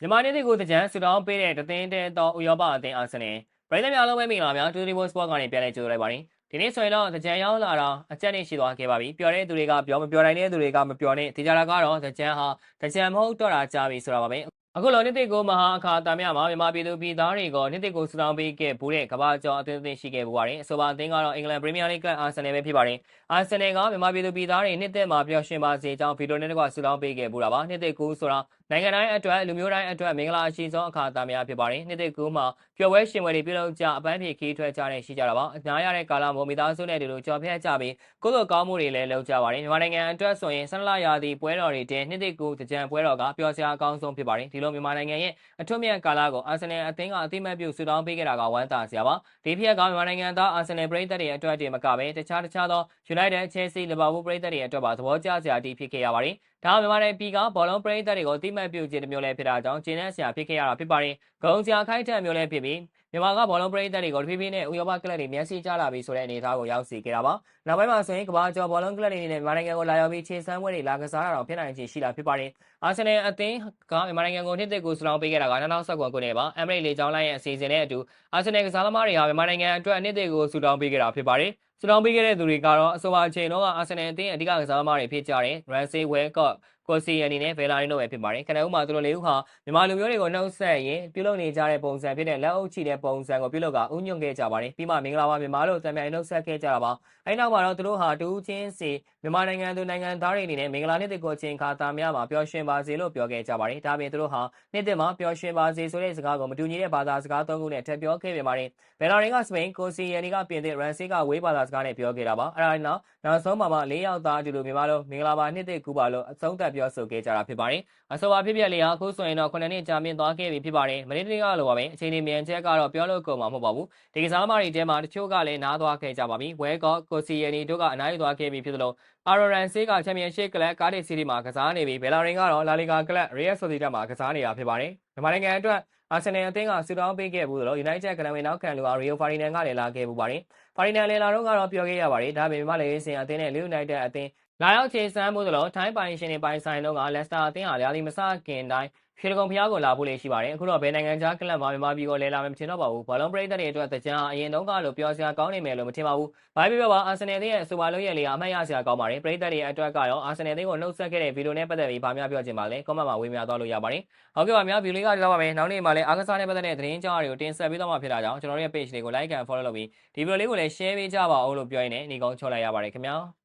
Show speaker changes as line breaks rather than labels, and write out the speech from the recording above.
မြန်မာနေ့တွေကိုတကြံဆူတောင်းပေးတဲ့တသင်းတဲတော်ဥရောပအသင်းအာဆင်နယ်ပြည်သူများလုံးပဲမိလာများတူတီဘောစပေါ့ကနေပြန်လဲကြိုးလိုက်ပါတယ်ဒီနေ့ဆိုရင်တော့တကြံရောက်လာတော့အကြက်နေရှိသွားခဲ့ပါပြီပျော်တဲ့သူတွေကပြောမပျော်နိုင်တဲ့သူတွေကမပျော်နဲ့ဒီကြတာကတော့တကြံဟာတကြံမဟုတ်တော့တာကြားပြီဆိုတာပါပဲ အခုလောနေ့တစ်ကိုမဟာအခါတာမြမှာမြန်မာပြည်သူပြည်သားတွေကနေ့တစ်ကိုဆူတောင်းပေးခဲ့ဘူးတဲ့ကမ္ဘာကျော်အသင်းအသင်းရှိခဲ့ပူပါတယ်အဆိုပါအသင်းကတော့အင်္ဂလန်ပရီးမီးယားလိဂ်ကအာဆင်နယ်ပဲဖြစ်ပါတယ်အာဆင်နယ်ကမြန်မာပြည်သူပြည်သားတွေနှစ်သက်မှာပျော်ရွှင်ပါစေကြောင်းဗီဒီယိုနဲ့တကွဆူတောင်းပေးခဲ့ပူတာပါနှစ်တစ်ကိုဆိုတာနိုင်ငံတိုင်းအတွက်လူမျိုးတိုင်းအတွက်မင်္ဂလာအရှိဆုံးအခါတာများဖြစ်ပါတယ်နှစ်တစ်ကိုမှာပျော်ပွဲရှင်ပွဲတွေပြုလုပ်ကြအပန်းဖြေခီးထွက်ကြတဲ့ရှိကြတာပါအများရတဲ့ကာလမို့မိသားစုနဲ့ဒီလိုကြော်ဖျက်ကြပြီးကိုယ်လိုကောင်းမှုတွေလည်းလုပ်ကြပါတယ်မြန်မာနိုင်ငံအတွက်ဆိုရင်ဆန္ဒလာရာသီပွဲတော်တွေတင်နှစ်တစ်ကိုတကြံပွဲတော်ကပျော်စရာအကောင်းဆုံးဖြစ်ပါတယ်ဒီလိုမြန်မာနိုင်ငံရဲ့အထွတ်မြတ်ကာလကိုအာဆင်နယ်အသင်းကအသိမှတ်ပြုဆူတောင်းပေးခဲ့တာကဝမ်းသာစရာပါဒီဖြစ်ကမြန်မာနိုင်ငံသားအာဆင်နယ်ပရိသတ်တွေအတွက်တည်းမကပဲတခြားတခြားသော United Chelsea Liverpool ပရိသတ်တွေအတွက်ပါသဘောကျစရာတည်ဖြစ်ခဲ့ရပါတယ် ဒါမြန်မာနိုင်ငံပြည်ကဘောလုံးပရိသတ်တွေကိုအသိမှတ်ပြုခြင်းတစ်မျိုးလည်းဖြစ်တာကြောင့်ကျင်းတဲ့ဆရာဖြစ်ခဲ့ရတာဖြစ်ပါတယ်ဂုံစရာခိုက်ထက်မျိုးလည်းဖြစ်ပြီးမြန်မာကဘောလုံးပရိသတ်တွေကိုတဖြည်းဖြည်းနဲ့ဥရောပကလပ်တွေမျက်စိကျလာပြီဆိုတဲ့အနေအထားကိုရောက်စီခဲ့တာပါနောက်ပိုင်းမှာဆိုရင်ကမ္ဘာကျော်ဘောလုံးကလပ်တွေနဲ့မြန်မာနိုင်ငံကိုလာရောက်ပြီးခြေစမ်းပွဲတွေလာကစားတာတော့ဖြစ်နိုင်ခြေရှိတာဖြစ်ပါတယ်အာဆင်နယ်အသင်းကမြန်မာနိုင်ငံကိုနှစ်သက်ကိုစလောင်းပေးခဲ့တာက2019ခုနှစ်ပါအမရိတ်လေကြောင်းလိုင်းရဲ့အစီအစဉ်နဲ့အတူအာဆင်နယ်ကစားသမားတွေဟာမြန်မာနိုင်ငံအတွက်နှစ်သက်ကိုစူတောင်းပေးခဲ့တာဖြစ်ပါတယ် စူတောင်းပေးခဲ့တဲ့သူတွေကတော့အဆိုပါအချိန်တော့အာဆင်နယ်အသင်းအဓိကကစားသမားတွေဖြစ်ကြတဲ့ရန်ဆေးဝဲကော့ကိုစီယန်နီနဲ့ဗေလာရီတို့ပဲဖြစ်ပါတယ်ခဏဦးမှာသူတို့လေးဦးဟာမြန်မာလူမျိုးတွေကိုနှုတ်ဆက်ရင်ပြုလုပ်နေကြတဲ့ပုံစံဖြစ်တဲ့လက်အုပ်ချီတဲ့ပုံစံကိုပြုလုပ်ကဥညွန့်ခဲ့ကြပါတယ်ပြီးမှမင်္ဂလာပါမြန်မာလို့တံမြိုင်နှုတ်ဆက်ခဲ့ကြတာပါအဲဒီနောက်မှာတော့သူတို့ဟာတူးချင်းစီမြန်မာနိုင်ငံသူနိုင်ငံသားတွေအနေနဲ့မင်္ဂလာနှစ်တကိုချင်းခါတာများမှာပျော်ရွှင်ပါစေလို့ပြောခဲ့ကြပါတယ်ဒါပြင်သူတို့ဟာနှစ်သက်မှာပျော်ရွှင်ပါစေဆိုတဲ့စကားကိုမတူညီတဲ့ဘာသာစကားသုံးခုနဲ့ထပ်ပြောခဲ့ပြန်ပါတယ်ဘယ်လာရီကစပိန်ကိုစီယန်နီကပြင်သစ်ရန်စီကဝေးဘာသာစကားနဲ့ပြောခဲ့တာပါအဲဒါနောက်နောက်ဆုံးမှာမှ၄ယောက်သားအတူတူမြန်မာလိုမင်္ဂလာပါနှစ်သက်ကူပါလို့အဆုံးသတ်ပြောဆိုခဲ့ကြတာဖြစ်ပါတယ်အဆိုပါဖြစ်ဖြစ်လေးဟာအခုဆိုရင်တော့9နှစ်ကြာမြင့်သွားခဲ့ပြီဖြစ်ပါတယ်မနေ့တနေ့ကလိုပါပဲအချိန်ဒီမြန်ချက်ကတော့ပြောလို့ကုန်မှာမဟုတ်ပါဘူးဒီကစားသမားတွေထဲမှာတချို့ကလည်းနားသွားခဲ့ကြပါပြီဝဲကော့ကိုစီယန်နီတို့ကအနားယူသွားခဲ့ပြီဖြစ်သလိုအာရိုရန်ဆေးကချန်ပီယံရှစ်ကလပ်ကားဒီစီးတီမှာကစားနေပြီးဘယ်လာရင်ကတော့လာလီဂါကလပ်ရီယယ်ဆိုစီတာမှာကစားနေတာဖြစ်ပါတယ်မြန်မာနိုင်ငံအတွက် အာဆင်နယ်အသင်းကဆူတောင်းပေးခဲ့ဘူးလို့ United ကလပ်ဝင်နောက်ခံလူအားရီယိုဖာရီနန်ကလည်းလာခဲ့ပူပါတယ်ဖာရီနန်လည်းလာတော့ကတော့ပြောခဲ့ရပါတယ်ဒါပေမဲ့လည်းစင်အသင်းနဲ့ Leeds United အသင်း လာရောက်ချေစမ်းမှုသလိုထိုင်းပိုင်ရှင်တွေပိုင်ဆိုင်တော့ကလက်စတာအသင်းဟာရာသီမစခင်တိုင်းဖြေကုံဖျားကိုလာဖို့လေးရှိပါတယ်အခုတော့ဘယ်နိုင်ငံခြားကလပ်မှာမြန်မာပြည်ကိုလဲလာမယ်မထင်တော့ပါဘူးဘောလုံးပရိသတ်တွေအတွက်တကြံအရင်တုန်းကလိုပြောစရာကောင်းနေမယ်လို့မထင်ပါဘူးဘာဖြစ်ဖြစ်ပါအာဆင်နယ်ရဲ့အဆိုပါလို့ရဲ့လေအမှတ်ရစရာကောင်းပါတယ်ပရိသတ်တွေအတွက်ကတော့အာဆင်နယ်ကိုနှုတ်ဆက်ခဲ့တဲ့ဗီဒီယိုနဲ့ပတ်သက်ပြီးဗာများပြောချင်ပါလဲကွန်မန့်မှာဝေမျှသွားလို့ရပါတယ်ဟုတ်ကဲ့ပါများဗီဒီယိုလေးကဒီတော့ပါမယ်နောက်နေ့မှာလည်းအားကစားနဲ့ပတ်သက်တဲ့သတင်းကြောင်းတွေကိုတင်ဆက်ပေးသွားမှာဖြစ်တာကြောင့်ကျွန်တော်တို့ရဲ့ page လေးကို like and follow လုပ်ပြီးဒီဗီဒီယိုလေးကိုလည်း share ပေးကြပါဦးလို့ပြောရင်းနဲ့ညီကုန်းချောလိုက်ရပါတယ်ခင်ဗျာ